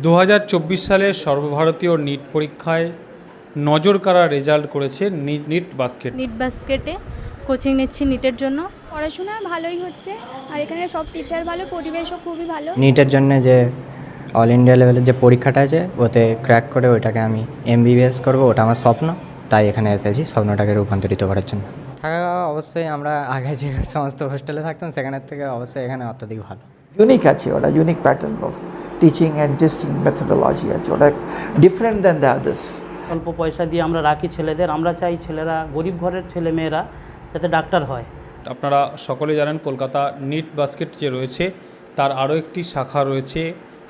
দু হাজার চব্বিশ সালের সর্বভারতীয় নিট পরীক্ষায় নজর কাড়া রেজাল্ট করেছে নিট বাস্কেট। নিট বাস্কেটে কোচিং নিচ্ছি নিটের জন্য। পড়াশোনা ভালোই হচ্ছে আর এখানে সব টিচার ভালো পরিবেশও খুবই ভালো। নিটের জন্য যে অল ইন্ডিয়া লেভেলের যে পরীক্ষাটা আছে ওতে ক্র্যাক করে ওইটাকে আমি এমবিবিএস করব ওটা আমার স্বপ্ন। তাই এখানে এসেছি স্বপ্নটাকে রূপান্তরিত করার জন্য। থাকা অবশ্যই আমরা আগে যে সমস্ত হোস্টেলে থাকতাম সেখানের থেকে অবশ্যই এখানে অত্যধিক ভালো। ইউনিক আছে ওটা unique pattern of teaching and testing methodology আছে ওটা ডিফারেন্ট দ্যান দ্য আদার্স অল্প পয়সা দিয়ে আমরা রাখি ছেলেদের আমরা চাই ছেলেরা গরিব ঘরের ছেলে মেয়েরা যাতে ডাক্তার হয়। আপনারা সকলে জানেন কলকাতা নিট বাস্কেট যে রয়েছে তার আরও একটি শাখা রয়েছে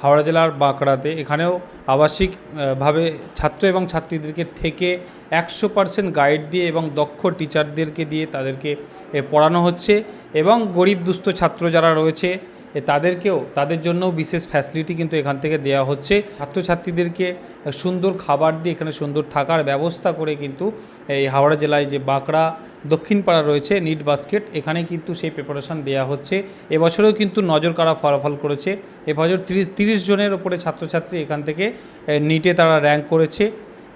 হাওড়া জেলার বাঁকড়াতে। এখানেও আবাসিকভাবে ছাত্র এবং ছাত্রীদেরকে থেকে একশো পার্সেন্ট গাইড দিয়ে এবং দক্ষ টিচারদেরকে দিয়ে তাদেরকে এ, পড়ানো হচ্ছে এবং গরিব দুস্থ ছাত্র যারা রয়েছে তাদেরকেও, তাদের জন্য বিশেষ ফ্যাসিলিটি কিন্তু এখান থেকে দেওয়া হচ্ছে। ছাত্রছাত্রীদেরকে সুন্দর খাবার দিয়ে এখানে সুন্দর থাকার ব্যবস্থা করে কিন্তু এই হাওড়া জেলায় যে বাঁকড়া দক্ষিণ পাড়া রয়েছে, নিট বাস্কেট এখানে কিন্তু সেই প্রিপারেশন দেওয়া হচ্ছে। এবছরেও কিন্তু নজর কাড়া ফলাফল করেছে। এবছর তিরিশ তিরিশ জনের ওপরে ছাত্রছাত্রী এখান থেকে নিটে তারা র্যাঙ্ক করেছে।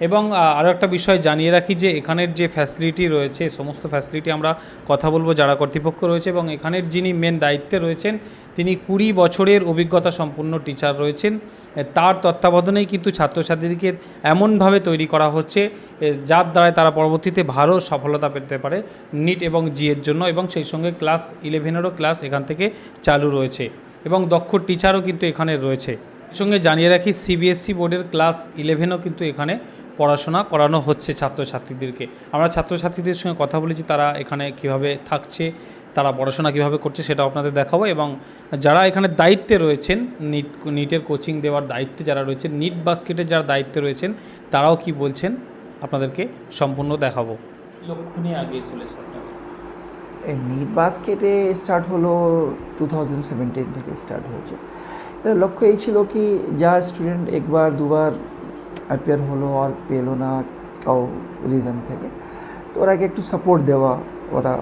এবং আরও একটা বিষয় জানিয়ে রাখি যে এখানের যে ফ্যাসিলিটি রয়েছে সমস্ত ফ্যাসিলিটি আমরা কথা বলব যারা কর্তৃপক্ষ রয়েছে এবং এখানের যিনি মেন দায়িত্বে রয়েছেন, তিনি কুড়ি বছরের অভিজ্ঞতা সম্পন্ন টিচার রয়েছেন। তার তত্ত্বাবধানেই কিন্তু ছাত্রছাত্রীকে এমনভাবে তৈরি করা হচ্ছে যার দ্বারায় তারা পরবর্তীতে ভালো সফলতা পেতে পারে নিট এবং জি এর জন্য এবং সেই সঙ্গে ক্লাস ইলেভেনেরও ক্লাস এখান থেকে চালু রয়েছে এবং দক্ষ টিচারও কিন্তু এখানে রয়েছে। সঙ্গে জানিয়ে রাখি সিবিএসসি বোর্ডের ক্লাস ইলেভেনও কিন্তু এখানে পড়াশোনা করানো হচ্ছে ছাত্রছাত্রীদেরকে। আমরা ছাত্রছাত্রীদের সঙ্গে কথা বলেছি, তারা এখানে কীভাবে থাকছে, তারা পড়াশোনা কীভাবে করছে সেটা আপনাদের দেখাবো এবং যারা এখানে দায়িত্বে রয়েছেন, নিট, নিটের কোচিং দেওয়ার দায়িত্বে যারা রয়েছেন, নিট বাস্কেটের যারা দায়িত্বে রয়েছেন, তারাও কি বলছেন, আপনাদেরকে সম্পূর্ণ দেখাবো। লক্ষ্য আগে চলে এই নিট বাস্কেটে স্টার্ট হলো টু থাউজেন্ড সেভেন্টিন থেকে স্টার্ট হয়েছে। লক্ষ্য এই ছিল কি, যা স্টুডেন্ট একবার, দুবার অ্যাপিয়ার হলো আর পেল না কাউ রিজন থেকে। তো ওরাকে একটু সাপোর্ট দেওয়া, ওরা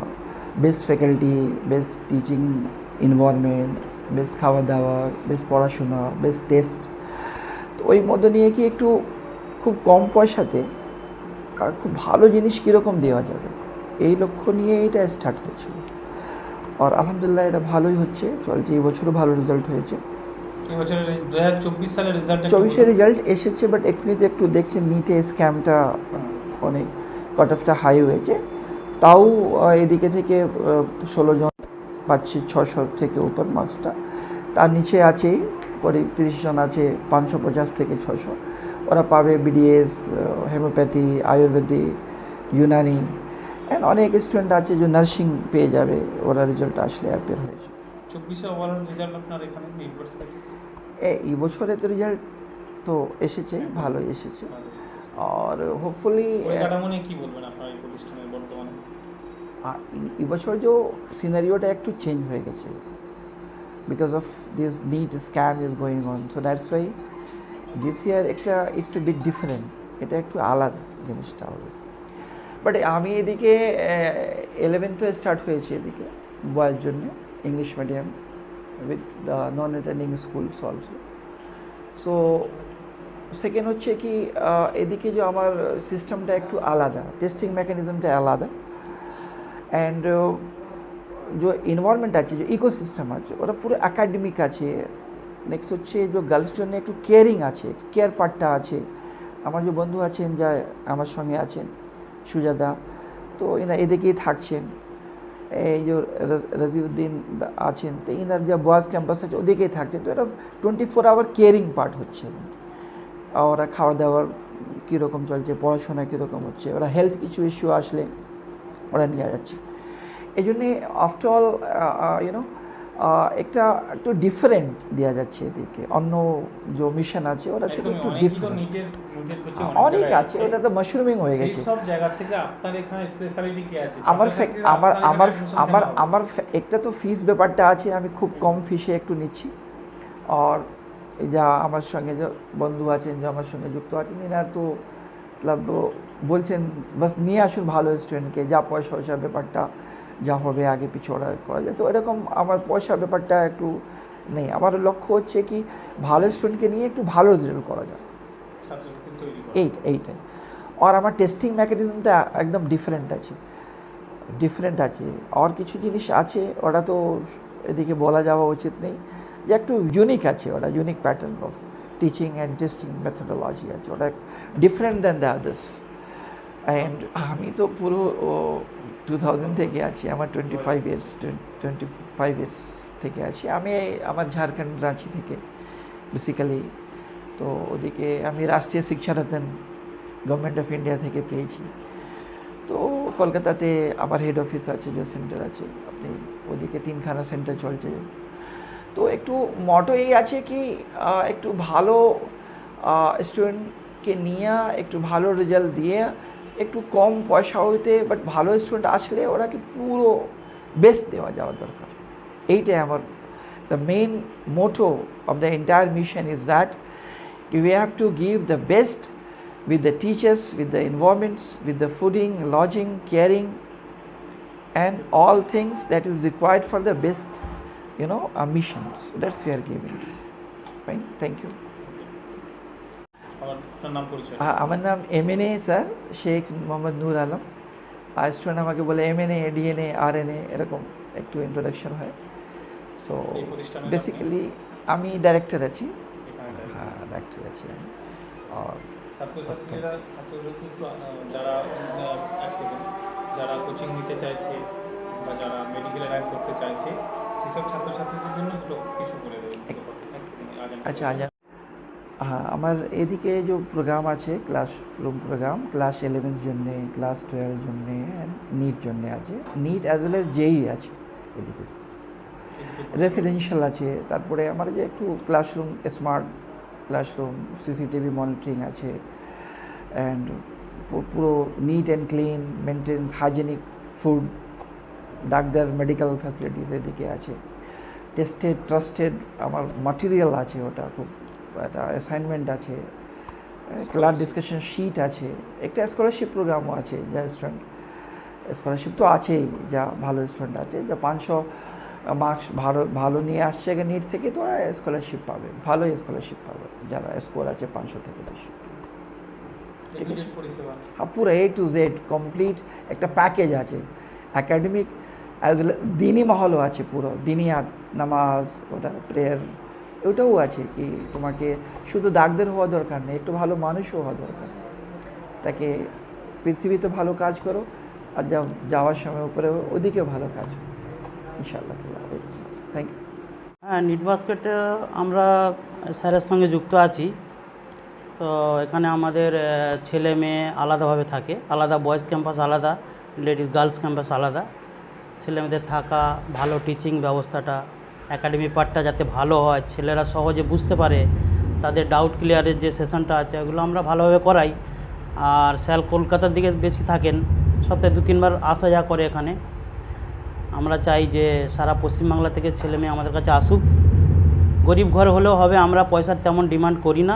best faculty best teaching environment best খাওয়া দাওয়া বেস্ট পড়াশোনা বেস্ট টেস্ট তো ওই মধ্যে নিয়ে কি একটু খুব কম পয়সাতে আর খুব ভালো জিনিস কীরকম দেওয়া যাবে? এই লক্ষ্য নিয়ে এটা স্টার্ট হয়েছিল। আর আলহামদুলিল্লাহ এটা ভালোই হচ্ছে, চলছে, এই বছরও ভালো রেজাল্ট হয়েছে। চব্বিশের রেজাল্ট এসেছে বাট এক্ষুনি তো একটু দেখছেন নিটে স্ক্যামটা অনেক কাট অফটা হাই হয়েছে। তাও এদিকে থেকে ষোলো জন পাচ্ছে ছশো থেকে উপর মার্কসটা তার নিচে আছে পরে তিরিশ জন আছে পাঁচশো পঞ্চাশ থেকে ছশো। ওরা পাবে BDS homeopathy Ayurvedic Unani and অনেক স্টুডেন্ট আছে যে নার্সিং পেয়ে যাবে। ওরা রেজাল্ট আসলে অ্যাপিয়ার হয়েছে। চব্বিশে ওভারঅল রেজাল্ট আপনার এখানে এ- এই বছরে তো রেজাল্ট তো এসেছে ভালোই এসেছে। আর হোপফুলি কি বলবেন আপনার এই প্রতিষ্ঠানের বর্তমানে? এবছর যে সিনারিওটা একটু চেঞ্জ হয়ে গেছে। Because of this NEET scam is going on so that's why this year একটা ইটস এ বিট ডিফারেন্ট এটা একটু আলাদা জিনিসটা হবে। বাট আমি এদিকে এলেভেন্থে স্টার্ট হয়েছে এদিকে বয়ের জন্য। Medium with the non attending schools also so second হচ্ছে কি এদিকে যে আমার সিস্টেমটা একটু আলাদা টেস্টিং মেকানিজমটা আলাদা অ্যান্ড যে ইনভায়রনমেন্ট আছে, যে ইকোসিস্টেম আছে ওরা পুরো একাডেমিক আছে। নেক্সট হচ্ছে যে গার্লস জন্য একটু কেয়ারিং আছে কেয়ার পার্টটা আছে। আমার যে বন্ধু আছেন, যা আমার সঙ্গে আছেন সুজাদা তো এনা এদিকেই থাকছেন। এই যে রাজিউদ্দিন আছেন, তো ইনার যে বয়েজ ক্যাম্পাস আছে ওদিকেই থাকছে, তো এটা twenty four hour caring part হচ্ছে। ওরা খাওয়া দাওয়ার কীরকম চলছে, পড়াশোনা কীরকম হচ্ছে, ওরা হেলথ কিছু ইস্যু আসলে ওরা নিয়ে যাচ্ছে। এই জন্যে আফটার অল ইউনো একটা একটু ডিফারেন্ট দেওয়া যাচ্ছে এদিকে অন্য যে মিশন আছে ওরা থেকে একটু ডিফারেন্ট অনেক আছে ওটা তো মাশরুমিং হয়ে গেছে। সব জায়গা থেকে আপনার এখানে স্পেশালিটি কি আছে? আমার আমার আমার আমার আমার একটা তো ফিস ব্যাপারটা আছে আমি খুব কম ফিসে একটু নিচ্ছি। আর যা আমার সঙ্গে যে বন্ধু আছেন যে আমার সঙ্গে যুক্ত আছেন এনার তো বলছেন বাস নিয়ে আসুন ভালো স্টুডেন্টকে যা পয়সা পয়সা ব্যাপারটা। যা হবে আগে পিছু অর্ডার করা যায় তো এরকম আমার পয়সা ব্যাপারটা একটু নেই। আমার লক্ষ্য হচ্ছে কি ভালো স্টুডেন্টকে নিয়ে একটু ভালো রেজাল্ট করা যায়। এইট এইটাই আর আমার টেস্টিং মেকানিজমটা একদম ডিফারেন্ট আছে। ডিফারেন্ট আছে। আর কিছু জিনিস আছে ওটা তো এদিকে বলা যাওয়া উচিত নেই যে একটু ইউনিক আছে ওটা unique pattern of teaching and testing methodology আছে। ওটা different than the others and আমি তো পুরো টু থাউজেন্ড থেকে আছি, আমার twenty five years twenty five years থেকে আছি। আমি আমার ঝাড়খণ্ড রাঁচি থেকে বেসিক্যালি তো ওদিকে আমি রাষ্ট্রীয় শিক্ষা রতন গভর্নমেন্ট অফ ইন্ডিয়া থেকে পেয়েছি। তো কলকাতাতে আমার হেড অফিস আছে, যে সেন্টার আছে। আপনি ওদিকে তিনখানা সেন্টার চলছে। তো একটু মটো এই আছে কি একটু ভালো স্টুডেন্টকে নিয়ে, একটু ভালো রেজাল্ট দিয়ে একটু কম পয়সা হইতে বাট ভালো স্টুডেন্ট আসলে ওরাকে পুরো বেস্ট দেওয়া যাওয়া দরকার এইটাই আমার the main motto of the entire mission is that we have to give the best with the teachers, with the environments, with the fooding, lodging, caring, and all things that is required for the best, you know, uh, missions. That's we are giving. Fine, thank you. আমার নাম পরিচয়। আমার নাম M N A sir Sheikh Mohammad Noor Alam. R student আমাকে বলে M N A DNA R N A এরকম একটু introduction হয়। সো বেসিক্যালি আমি ডাইরেক্টর আছি। হ্যাঁ ডাইরেক্টর আছি আমি। ছাত্রছাত্রীরা ছাত্রছাত্রী যারা যারা কোচিং নিতে চাইছে বা যারা মেডিকেলে র্যাঙ্ক করতে চাইছে সেসব ছাত্রছাত্রীদের জন্য দুটো কিছু করে না। আচ্ছা আচ্ছা হ্যাঁ আমার এদিকে যে প্রোগ্রাম আছে class room programme class eleven জন্যে ক্লাস টুয়েলভ জন্যে নিট জন্যে আছে। NEET as well as JEE আছে এদিকে। রেসিডেন্সিয়াল আছে, তারপরে আমার যে একটু classroom smart classroom CCTV monitoring আছে অ্যান্ড পুরো neat and clean maintain hygienic food doctor medical facilities এদিকে আছে। টেস্টেড ট্রাস্টেড আমার মাটেরিয়াল আছে ওটা খুব। অ্যাসাইনমেন্ট আছে ক্লাস ডিসকাশন শিট আছে একটা স্কলারশিপ প্রোগ্রামও আছে যা স্টুডেন্ট স্কলারশিপ তো আছেই যা ভালো স্টুডেন্ট আছে যা পাঁচশো মার্কস ভালো ভালো নিয়ে আসছে নিট থেকে তো ওরা স্কলারশিপ পাবে ভালোই স্কলারশিপ পাবে যারা স্কোর আছে পাঁচশো থেকে বেশি। দুটো পরিষেবা। হ্যাঁ পুরো এ টু জেড কমপ্লিট একটা প্যাকেজ আছে একাডেমিক অ্যাজ দিনই মহলও আছে পুরো দিনিয়াত নামাজ ওটা প্রেয়ার ওটাও আছে কি তোমাকে শুধু ডাক্তার হওয়া দরকার নেই, একটু ভালো মানুষও হওয়া দরকার তাকে পৃথিবীতে ভালো কাজ করো আর যা, যাওয়ার সময় উপরে ওদিকে ভালো কাজ ইনশাআল্লাহ থ্যাংক ইউ হ্যাঁ নিট বাস্কেটে আমরা স্যারের সঙ্গে যুক্ত আছি। তো এখানে আমাদের ছেলে মেয়ে আলাদাভাবে থাকে। আলাদা বয়েজ ক্যাম্পাস আলাদা, লেডিস গার্লস ক্যাম্পাস আলাদা। ছেলে মেয়েদের থাকা, ভালো টিচিং ব্যবস্থাটা একাডেমি পার্টটা যাতে ভালো হয়, ছেলেরা সহজে বুঝতে পারে, তাদের ডাউট ক্লিয়ারের যে সেশনটা আছে ওগুলো আমরা ভালোভাবে করাই। আর স্যার কলকাতার দিকে বেশি থাকেন, সপ্তাহে দু, তিনবার আসা যা করে এখানে। আমরা চাই যে সারা পশ্চিমবাংলা থেকে ছেলে মেয়ে আমাদের কাছে আসুক। গরিব ঘর হলেও হবে, আমরা পয়সার তেমন ডিমান্ড করি না।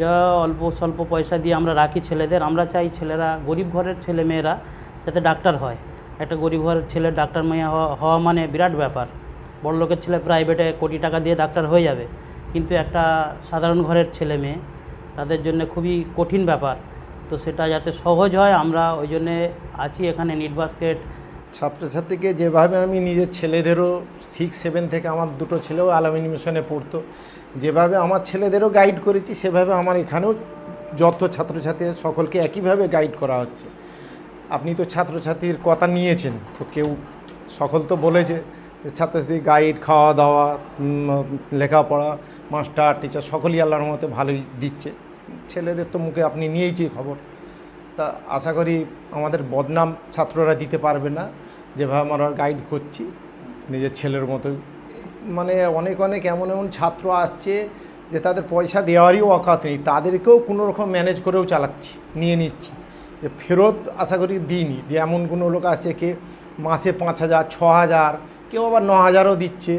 যা অল্প স্বল্প পয়সা দিয়ে আমরা রাখি ছেলেদের, আমরা চাই ছেলেরা, গরিব ঘরের ছেলে মেয়েরা যাতে ডাক্তার হয়। একটা গরিব ঘরের ছেলে ডাক্তার মেয়ে হওয়া মানে বিরাট ব্যাপার। বড় লোকের ছেলে প্রাইভেটে কোটি টাকা দিয়ে ডাক্তার হয়ে যাবে। কিন্তু একটা সাধারণ ঘরের ছেলে মেয়ে, তাদের জন্য খুবই কঠিন ব্যাপার। তো সেটা যাতে সহজ হয়, আমরা ওই জন্যে আছি এখানে নিট বাস্কেট ছাত্রছাত্রীকে যেভাবে আমি নিজের ছেলেদেরও সিক্স সেভেন থেকে আমার দুটো ছেলেও আলামিন মিশনে পড়তো, যেভাবে আমার ছেলেদেরও গাইড করেছি, সেভাবে আমার এখানেও যত ছাত্রছাত্রী সকলকে একইভাবে গাইড করা হচ্ছে। আপনি তো ছাত্রছাত্রীর কথা নিয়েছেন, তো কেউ, সকল তো বলেছে ছাত্রছাত্রী গাইড খাওয়া দাওয়া লেখাপড়া মাস্টার টিচার সকলই আল্লাহর মতে ভালোই দিচ্ছে। ছেলেদের তো মুখে আপনি নিয়েইছি খবর। তা আশা করি আমাদের বদনাম ছাত্ররা দিতে পারবে না। যেভাবে আমরা গাইড করছি, নিজের ছেলের মতোই। মানে অনেক অনেক এমন এমন ছাত্র আসছে যে তাদের পয়সা দেওয়ারই অকাত নেই। তাদেরকেও কোনো রকম ম্যানেজ করেও চালাচ্ছি, নিয়ে নিচ্ছি। যে ফেরত আশা করি দিইনি। যে এমন কোনো লোক আসছে কে মাসে পাঁচ হাজার, ছ হাজার কেউ আবার ন হাজারও দিচ্ছে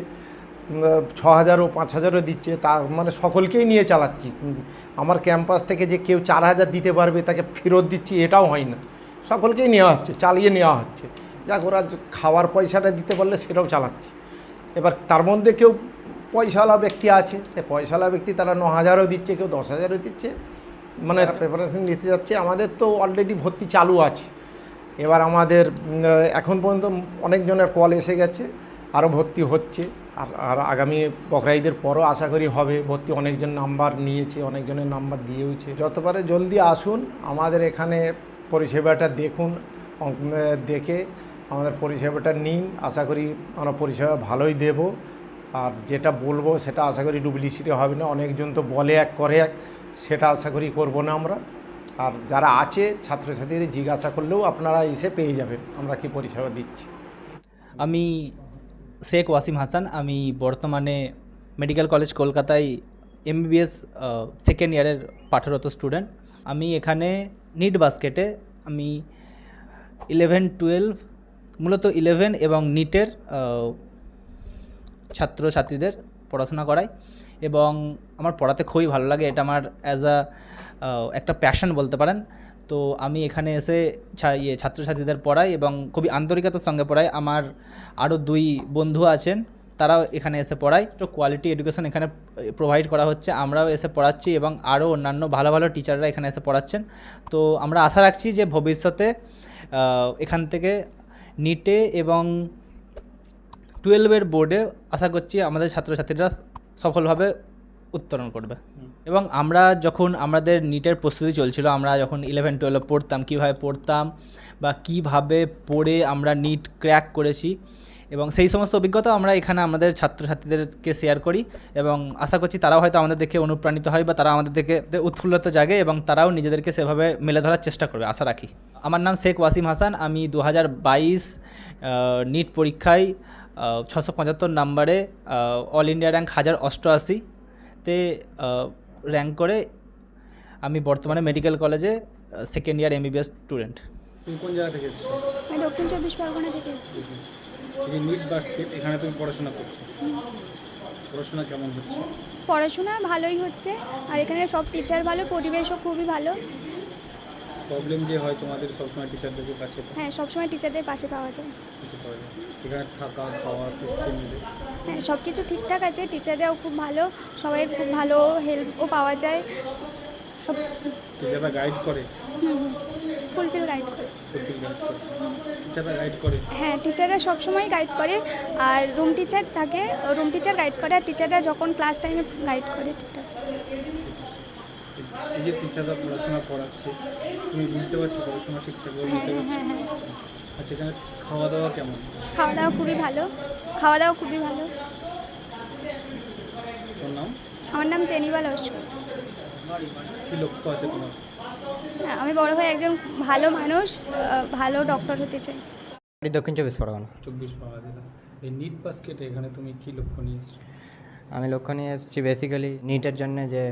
ছ হাজারও পাঁচ হাজারও দিচ্ছে তা মানে সকলকেই নিয়ে চালাচ্ছি। আমার ক্যাম্পাস থেকে যে কেউ চার হাজার দিতে পারবে তাকে ফেরত দিচ্ছি এটাও হয় না। সকলকেই নেওয়া হচ্ছে চালিয়ে নেওয়া হচ্ছে। যাক ওরা খাওয়ার পয়সাটা দিতে পারলে সেটাও চালাচ্ছি। এবার তার মধ্যে কেউ পয়সাওয়ালা ব্যক্তি আছে সে পয়সাওয়ালা ব্যক্তি তারা ন হাজারও দিচ্ছে কেউ দশ হাজারও দিচ্ছে। মানে প্রিপারেশন নিতে যাচ্ছে। আমাদের তো অলরেডি ভর্তি চালু আছে। এবার আমাদের এখন পর্যন্ত অনেকজনের কল এসে গেছে আরও ভর্তি হচ্ছে, আর আর আগামী বকরাইদের পরও আশা করি হবে, ভর্তি অনেকজন নাম্বার নিয়েছে, অনেকজনের নাম্বার দিয়েওছে। যত পারে জলদি আসুন, আমাদের এখানে পরিষেবাটা দেখুন দেখে আমাদের পরিষেবাটা নিন, আশা করি আমরা পরিষেবা ভালোই দেব। আর যেটা বলব, সেটা আশা করি ডুপ্লিসিটি হবে না, অনেকজন তো বলে এক, করে এক, সেটা আশা করি করব না আমরা। আর যারা আছে, ছাত্রছাত্রীদের জিজ্ঞাসা করলেও আপনারা এসে পেয়ে যাবেন। আমরা কি পরিষেবা দিচ্ছি? আমি শেখ ওয়াসিম হাসান। আমি বর্তমানে মেডিকেল কলেজ কলকাতায় এমবিবিএস সেকেন্ড ইয়ারের পাঠরত স্টুডেন্ট আমি এখানে নিট বাস্কেটে আমি ইলেভেন টুয়েলভ মূলত ইলেভেন এবং নিটের ছাত্রছাত্রীদের পড়াশোনা করাই। এবং আমার পড়াতে খুবই ভালো লাগে। এটা আমার অ্যাজ আ একটা প্যাশন বলতে পারেন। তো আমি এখানে এসে ইয়ে ছাত্রছাত্রীদের পড়াই এবং খুবই আন্তরিকতার সঙ্গে পড়াই। আমার আরও দুই বন্ধু আছেন, তারাও এখানে এসে পড়ায়। তো কোয়ালিটি এডুকেশন এখানে প্রোভাইড করা হচ্ছে, আমরাও এসে পড়াচ্ছি এবং আরও অন্যান্য ভালো ভালো টিচাররা এখানে এসে পড়াচ্ছেন। তো আমরা আশা রাখছি যে ভবিষ্যতে এখান থেকে নিটে এবং টুয়েলভের বোর্ডে আশা করছি আমাদের ছাত্রছাত্রীরা সফলভাবে উত্তরণ করবে। এবং আমরা যখন আমাদের নিটের প্রস্তুতি চলছিল, আমরা যখন ইলেভেন টুয়েলভ পড়তাম, কীভাবে পড়তাম বা কীভাবে পড়ে আমরা নিট ক্র্যাক করেছি এবং সেই সমস্ত অভিজ্ঞতা আমরা এখানে আমাদের ছাত্রছাত্রীদেরকে শেয়ার করি এবং আশা করছি তারাও হয়তো আমাদের দেখে অনুপ্রাণিত হয় বা তারা আমাদের দেখে উৎফুল্লতা জাগে এবং তারাও নিজেদেরকে সেভাবে মেলে ধরার চেষ্টা করবে, আশা রাখি। আমার নাম শেখ ওয়াসিম হাসান, আমি দু বাইশ নিট পরীক্ষায় ছশো পঁচাত্তর নাম্বারে অল ইন্ডিয়া র্যাঙ্ক হাজার অষ্টআশিতে র্যাঙ্ক করে আমি বর্তমানে মেডিকেল কলেজে সেকেন্ড ইয়ার এমবিবিএস স্টুডেন্ট কোন জায়গা থেকে এসেছ? আমি দক্ষিণ চব্বিশ পরগনা থেকে এসেছি। এই নিট বাস্কেট এখানে তুমি পড়াশোনা করছ? পড়াশোনা কেমন হচ্ছে? পড়াশোনা ভালোই হচ্ছে। আর এখানে সব টিচার ভালো পরিবেশও খুবই ভালো। প্রবলেম যে হয় তোমাদের সবসময় টিচারদের কাছে? হ্যাঁ সবসময় টিচারদের পাশে পাওয়া যায়। কিছু পাওয়া যায়? এখানে থাকা খাওয়ার সিস্টেম হ্যাঁ সব কিছু ঠিকঠাক আছে। টিচাররাও খুব ভালো। সবাই খুব ভালো হেল্পও পাওয়া যায়। সব টিচাররা গাইড করে? ফুলফিল গাইড করে। ফুলফিল গাইড করে? টিচাররা গাইড করে? হ্যাঁ টিচাররা সবসময় গাইড করে। আর রুম টিচার থাকে রুম টিচার গাইড করে। আর টিচাররা যখন ক্লাস টাইমে গাইড করে ঠিকঠাক এই যে টিচাররা পড়াশোনা পড়াচ্ছে তুমি বুঝতে পারছ পড়াশোনা ঠিকঠাক করে হ্যাঁ নিতে হ্যাঁ পারছ? হ্যাঁ হ্যাঁ। আচ্ছা এখানে খাওয়া দাওয়া কেমন? খাওয়া দাওয়া খুবই ভালো। খাওয়া দাওয়া খুবই ভালো। তোর নাম? আমার নাম জেনিবা লস্কর। কী লক্ষ্য আছে তোমার? হ্যাঁ, আমি বড় হয়ে একজন ভালো মানুষ আহ, ভালো ডক্টর হতে চাই। বাড়ি দক্ষিণ চব্বিশ পরগনা। চব্বিশ পাওয়া জেলা। এই নিট বাস্কেটে এখানে তুমি কী লক্ষ্য নিয়ে এসছো? আমি লক্ষ্য নিয়ে এসেছি বেসিক্যালি নিটের জন্য যে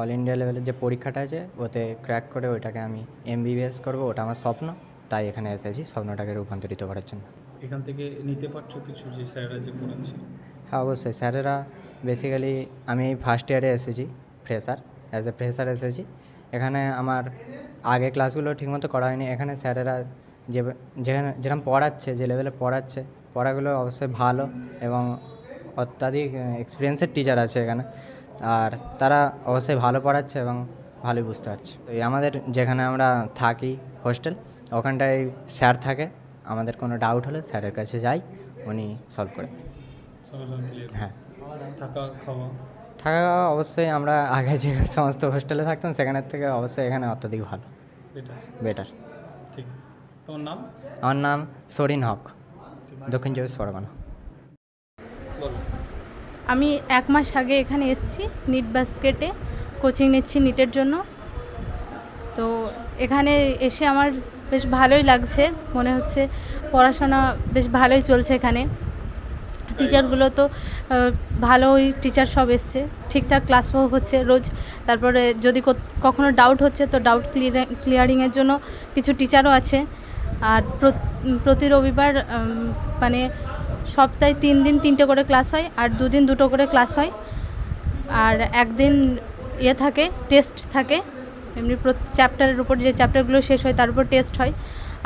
অল ইন্ডিয়া লেভেলের যে পরীক্ষাটা আছে ওতে ক্র্যাক করে ওইটাকে আমি এমবিবিএস করব ওটা আমার স্বপ্ন। তাই এখানে এসেছি স্বপ্নটাকে রূপান্তরিত করার জন্য। এখান থেকে নিতে পারছ কিছু যে স্যাররা যে পড়াচ্ছে? হ্যাঁ অবশ্যই। স্যারেরা বেসিক্যালি আমি ফার্স্ট ইয়ারে এসেছি ফ্রেশার অ্যাজ এ ফ্রেশার এসেছি। এখানে আমার আগে ক্লাসগুলো ঠিকমতো করা হয়নি। এখানে স্যারেরা যে যেখানে যেরকম পড়াচ্ছে যে লেভেলে পড়াচ্ছে পড়াগুলো অবশ্যই ভালো এবং অত্যাধিক এক্সপিরিয়েন্সের টিচার আছে এখানে। আর তারা অবশ্যই ভালো পড়াচ্ছে এবং ভালোই বুঝতে পারছে। তো এই আমাদের যেখানে আমরা থাকি হোস্টেল ওখানটায় স্যার থাকে। আমাদের কোনো ডাউট হলে স্যারের কাছে যাই উনি সলভ করে হ্যাঁ। থাকা খাওয়া? থাকা অবশ্যই আমরা আগে যে সমস্ত হোস্টেলে থাকতাম সেখানের থেকে অবশ্যই এখানে অত্যধিক ভালো। বেটার ঠিক আছে। তোমার নাম? আমার নাম সরিন হক। দক্ষিণ চব্বিশ পরগনা। আমি এক মাস আগে এখানে এসেছি, নিট বাস্কেটে কোচিং নিচ্ছি নিটের জন্য। তো এখানে এসে আমার বেশ ভালোই লাগছে, মনে হচ্ছে পড়াশোনা বেশ ভালোই চলছে এখানে। টিচারগুলো তো ভালোই টিচার সব এসছে, ঠিকঠাক ক্লাসও হচ্ছে রোজ। তারপরে যদি কখনো ডাউট হচ্ছে তো ডাউট ক্লিয়ারিংয়ের জন্য কিছু টিচারও আছে। আর প্রতি রবিবার মানে সপ্তাহে তিন দিন তিনটে করে ক্লাস হয় আর দুদিন দুটো করে ক্লাস হয়। আর একদিন ইয়ে থাকে টেস্ট থাকে। এমনি চ্যাপ্টারের উপর যে চ্যাপ্টারগুলো শেষ হয় তার উপর টেস্ট হয়।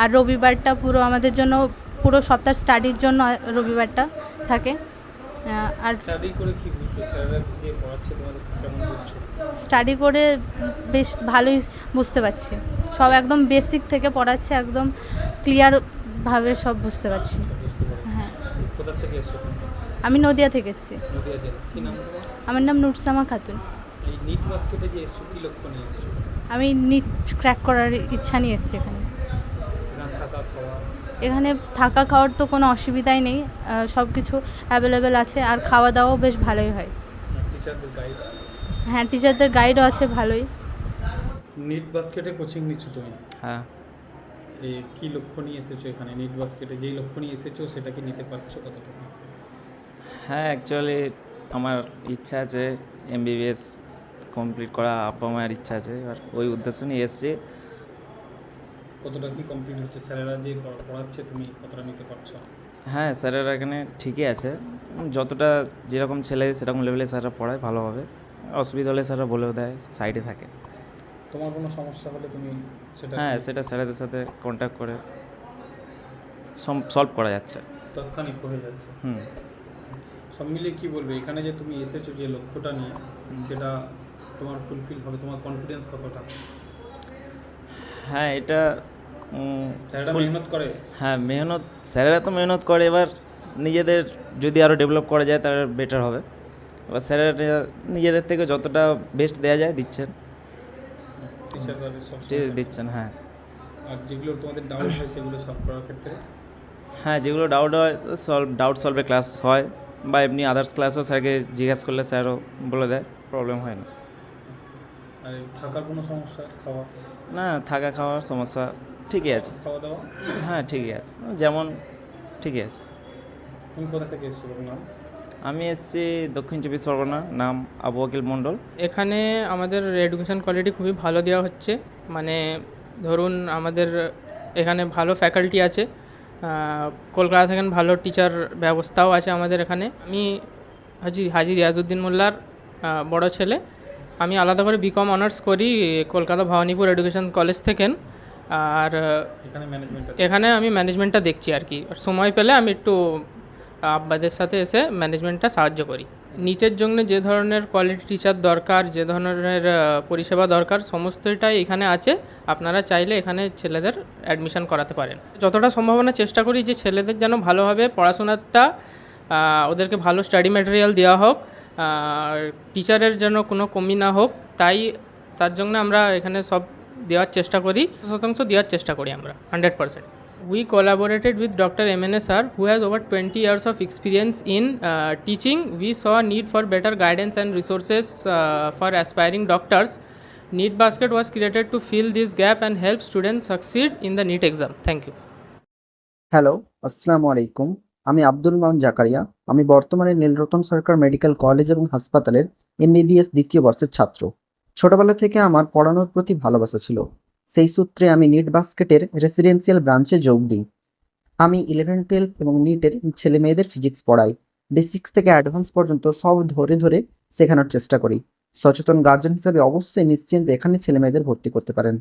আর রবিবারটা পুরো আমাদের জন্য পুরো সপ্তাহ স্টাডির জন্য রবিবারটা থাকে। আর স্টাডি করে বেশ ভালোই বুঝতে পারছি। সব একদম বেসিক থেকে পড়াচ্ছে একদম ক্লিয়ারভাবে সব বুঝতে পারছি। কোথা থেকে এসছো? আমি নদিয়া থেকে এসেছি। নদিয়া জেলা। কি নাম আমার নাম নুরসামা খাতুন। এই নিট বাস্কেটে যে এসছো কি লক্ষ্য নিয়ে এসছো? আমি নিট ক্র্যাক করার ইচ্ছা নিয়ে এসেছি এখানে। এখানে থাকা খাওয়ার তো কোনো অসুবিধাই নেই সব কিছু অ্যাভেলেবেল আছে আর খাওয়া দাওয়াও বেশ ভালোই হয়। হ্যাঁ টিচারদের গাইডও আছে ভালোই। নিট বাস্কেটে কোচিং নিচ্ছ তুমি? হ্যাঁ। কি লক্ষ্য নিয়ে এসেছ এখানে? নিট বাস্কেটে যেই লক্ষ্য নিয়ে এসেছ সেটা কি নিতে পারছ কতটুকু? হ্যাঁ অ্যাকচুয়ালি আমার ইচ্ছা আছে এমবিবিএস কমপ্লিট করা আব্বা মায়ের ইচ্ছা আছে এবার ওই উদ্দেশ্য নিয়ে এসেছি। কতটা কি কমপ্লিট হচ্ছে? স্যারেরা যে পড়াচ্ছে তুমি কতটা নিতে পারছ? হ্যাঁ স্যারেরা এখানে ঠিকই আছে। যতটা যেরকম ছেলে সেরকম লেভেলে স্যাররা পড়ায় ভালোভাবে। অসুবিধা হলে স্যাররা বলেও দেয় সাইডে থাকে। তোমার কোনো সমস্যা হলে তুমি সেটা হ্যাঁ সেটা স্যারেদের সাথে কন্ট্যাক্ট করে সলভ করা যাচ্ছে। তৎক্ষণিক হয়ে যাচ্ছে। হুম। সব মিলিয়ে কি বলবে? এখানে যে তুমি এসেছ যে লক্ষ্যটা নিয়ে সেটা তোমার ফুলফিল হবে তোমার কনফিডেন্স কতটা? হ্যাঁ এটা মেহনত করে? হ্যাঁ মেহনত স্যারেরা তো মেহনত করে এবার নিজেদের যদি আরও ডেভেলপ করা যায় তাহলে বেটার হবে। এবার স্যারেরা নিজেদের থেকে যতটা বেস্ট দেওয়া যায় দিচ্ছেন। সব দিচ্ছেন হ্যাঁ। আর যেগুলো তোমাদের ডাউট হয় সেগুলো সলভ করার ক্ষেত্রে? হ্যাঁ যেগুলো ডাউট হয় সলভ ডাউট সলভে ক্লাস হয় বা এমনি আদার্স ক্লাসও স্যারকে জিজ্ঞাসা করলে স্যারও বলে দেয় প্রবলেম হয় না। আর থাকার কোনো সমস্যা খাওয়া? না থাকা খাওয়ার সমস্যা ঠিকই আছে। খাওয়া দাওয়া হ্যাঁ ঠিকই আছে। যেমন ঠিকই আছে। তুমি কোথা থেকে এসেছ নাম? আমি এসেছি দক্ষিণ চব্বিশ পরগনা নাম আবু আকিল মণ্ডল। এখানে আমাদের এডুকেশন কোয়ালিটি খুবই ভালো দেওয়া হচ্ছে। মানে ধরুন আমাদের এখানে ভালো ফ্যাকাল্টি আছে কলকাতা থেকে ভালো টিচার ব্যবস্থাও আছে আমাদের এখানে। আমি হাজি হাজি রিয়াজউদ্দিন মোল্লার বড় ছেলে। আমি আলাদা করে বিকম অনার্স করি কলকাতা ভবানীপুর এডুকেশন কলেজ থেকে। আর এখানে এখানে আমি ম্যানেজমেন্টটা দেখছি আর কি। আর সময় পেলে আমি একটু আব্বাদের সাথে এসে ম্যানেজমেন্টটা সাহায্য করি। নিটের জন্য যে ধরনের কোয়ালিটি টিচার দরকার, যে ধরনের পরিষেবা দরকার, সমস্তটাই এখানে আছে। আপনারা চাইলে এখানে ছেলেদের অ্যাডমিশন করাতে পারেন। যতটা সম্ভাবনা চেষ্টা করি যে ছেলেদের যেন ভালোভাবে পড়াশোনাটা ওদেরকে ভালো স্টাডি ম্যাটেরিয়াল দেওয়া হোক টিচারের যেন কোনো কমি না হোক, তাই, তার জন্য আমরা এখানে সব দেওয়ার চেষ্টা করি। শতাংশ দেওয়ার চেষ্টা করি আমরা hundred percent We collaborated with Dr. MNSR, who has over 20 years of experience in uh, teaching. We saw need for better guidance and resources uh, for aspiring doctors. NEET Basket was created to fill this gap and help students succeed in the NEET exam. Thank you. Hello আসসালামু আলাইকুম আমি আব্দুল মাম জাকারিয়া আমি বর্তমানে নীলরতন সরকার medical college এবং হাসপাতালের MBBS দ্বিতীয় বর্ষের ছাত্র ছোটবেলা থেকে আমার পড়ানোর প্রতি ভালোবাসা ছিল সেই সূত্রে আমি নিট বাস্কেটের রেসিডেন্সিয়াল ব্রাঞ্চে যোগ দিই। আমি ইলেভেন টুয়েলভ এবং নিটের ছেলে মেয়েদের ফিজিক্স পড়াই। বেসিক্স থেকে অ্যাডভান্স পর্যন্ত সব ধরে ধরে শেখানোর চেষ্টা করি। সচেতন গার্জেন হিসেবে অবশ্যই নিশ্চিন্তে এখানে ছেলে মেয়েদের ভর্তি করতে পারেন।